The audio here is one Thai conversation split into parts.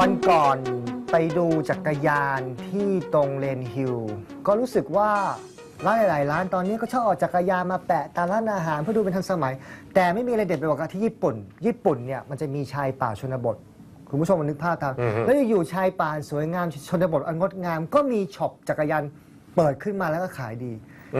วันก่อนไปดูจักรยานที่ตรงเลนฮิลก็รู้สึกว่าร้านหลายๆร้านตอนนี้ก็ชอบเอาจักรยานมาแปะตามร้านอาหารเพื่อดูเป็นทันสมัย แต่ไม่มีอะไรเด็ดไปกว่าที่ญี่ปุ่น ญี่ปุ่นเนี่ยมันจะมีชายป่าชนบทคุณผู้ชมมันนึกภาพตามอือฮึแล้วอยู่ๆชายป่าสวยงามชนบทอันงดงาม ก็มีช็อปจักรยานเปิดขึ้นมาแล้วก็ขายดี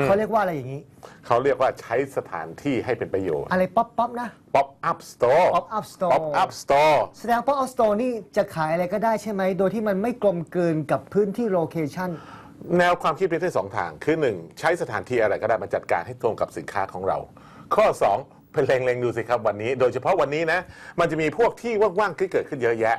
เขาเรียกว่าอะไรอย่างนี้ เขาเรียกว่าใช้สถานที่ให้เป็นประโยชน์ อะไรป๊อปป๊อปนะป๊อปอัพสโตร์ป๊อปอัพสโตร์ป๊อปอัพสโตร์แสดงป๊อปอัพสโตรนี่จะขายอะไรก็ได้ใช่ไหม โดยที่มันไม่กลมเกินกับพื้นที่โลเคชั่น แนวความคิดเป็นได้สองทาง คือ 1. ใช้สถานที่อะไรก็ได้มาจัดการให้ตรงกับสินค้าของเรา ข้อ 2 ไปเลงๆดูสิครับวันนี้ โดยเฉพาะวันนี้นะ มันจะมีพวกที่ว่างๆที่เกิดขึ้นเยอะแยะ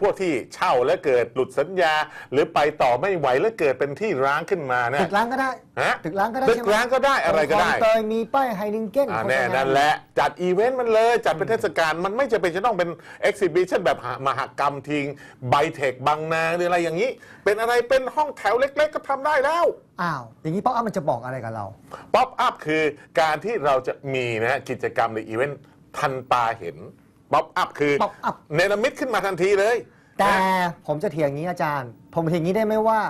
พวกที่เช่าและเกิดหลุดสัญญา หรือไปต่อไม่ไหวและเกิดเป็นที่ร้างขึ้นมานี่ตึกร้างก็ได้ฮะตึกร้างก็ได้ตึกร้างก็ได้อะไรก็ได้ คลงเตยมีป้ายไฮนิงเก้นแน่นั่นแหละจัดอีเวนต์มันเลย จัดเป็นเทศกาลมันไม่จะเป็นจะต้องเป็นเอ็กซิบิชันแบบมหกรรมทิ้งไบเทคบางนาหรืออะไรอย่างนี้ เป็นอะไรเป็นห้องแถวเล็ก ๆ ก็ทำได้แล้ว อ้าวอย่างนี้ป๊อปอัพมันจะบอกอะไรกับเรา ป๊อปอัพคือการที่เราจะมีนะฮะกิจกรรมในอีเวนต์ทันตาเห็น ป๊อปอัพคือ pop up เนรมิตขึ้นมาทันทีเลยแต่นะผมจะเถียงอย่างนี้อาจารย์ ผมเถียงอย่างนี้ได้ไหมว่า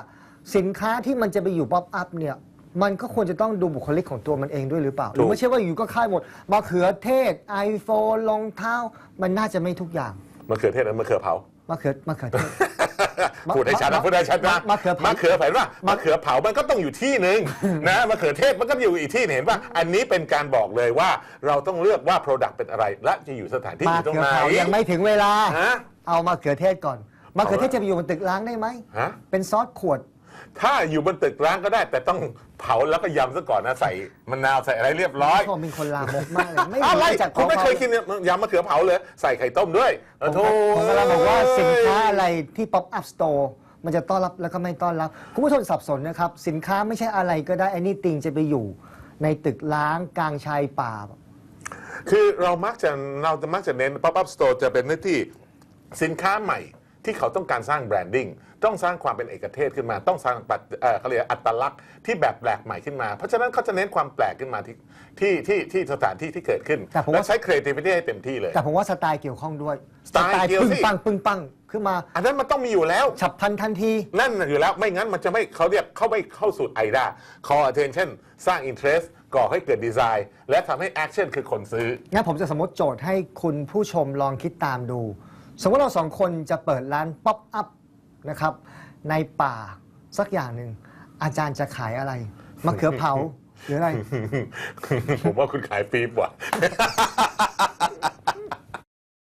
สินค้าที่มันจะไปอยู่ป๊อปอัพเนี่ยมันก็ควรจะต้องดูบุคลิกของตัวมันเองด้วยหรือเปล่าหรือไม่ใช่ว่าอยู่ก็ค่ายหมดมะเขือเทศ iPhone รองเท้า มันน่าจะไม่ทุกอย่างมะเขือเทศและมะเขือเผามะเขือมะเขือเทศมะ พูดให้ชัดนะมะพูดให้ชัดนะมะเขือเผามะเขือเผาว่ามะเขือเผามันก็ต้องอยู่ที่หนึ่งนะมะเขือเทศมันก็อยู่อีกที่หนึ่งเห็นป่ะอันนี้เป็นการบอกเลยว่าเราต้องเลือกว่า Product เป็นอะไร และจะอยู่สถานที่อมะยู่ตรงเขือไหนเผายังไม่ถึงเวลาฮะเอามะเขือเทศก่อนมะเขือเทศจะไปอยู่บนตึกล้างได้ไหมฮะเป็นซอสขวด ถ้าอยู่บนตึกร้างก็ได้ แต่ต้องเผาแล้วก็ยำซะก่อนนะใส่มะนาวใส่อะไรเรียบร้อยชอบเป็นคนลามกมากเลยไม่อะไรรู้จักคุณไม่ขาเคยกินยำมะเขือเผาเลยใส่ไข่ต้มด้วยผมโธ่ผมกำลังบอกว่าสินค้าอะไรที่ pop up store มันจะต้อนรับแล้วก็ไม่ต้อนรับ คุณผู้ชมสับสนนะครับ สินค้าไม่ใช่อะไรก็ได้ anything จะไปอยู่ ในตึกล้างกลางชายป่า คือเรามักจะเราจะมักจะเน้น pop up store จะเป็นหน้าที่สินค้าใหม่ ที่เขาต้องการสร้างแบรนดิ้งต้องสร้างความเป็นเอกเทศขึ้นมา ต้องสร้างปัจเอ่อเขาเรียกอัตลักษณ์ที่แบบแปลกใหม่ขึ้นมา เพราะฉะนั้นเขาจะเน้นความแปลกขึ้นมาที่ที่ที่ที่สถานที่ที่เกิดขึ้นแต่ผมว่าและใช้ creativity ให้เต็มที่เลย แต่ผมว่าสไตล์เกี่ยวข้องด้วยสไตล์เกี่ยวปึ้งสิปังปึ้งปังขึ้นมา อันนั้นมันต้องมีอยู่แล้ว ฉับพลันทันที นั่นน่ะอยู่แล้วไม่งั้นมันจะไม่เขาเรียกเข้าไม่เข้าสู่ไอดา call attention สร้าง interest ก่อให้เกิดดีไซน์ และทำให้ action คือคนซื้องั้นผมจะสมมติโจทย์ให้คุณผู้ชมลองคิดตามดู สมมติเราสองคนจะเปิดร้านป๊อปอัพนะครับในป่าสักอย่างหนึ่งอาจารย์จะขายอะไรมะเขือเผาหรืออะไร ผมว่าคุณขายปีบว่ะ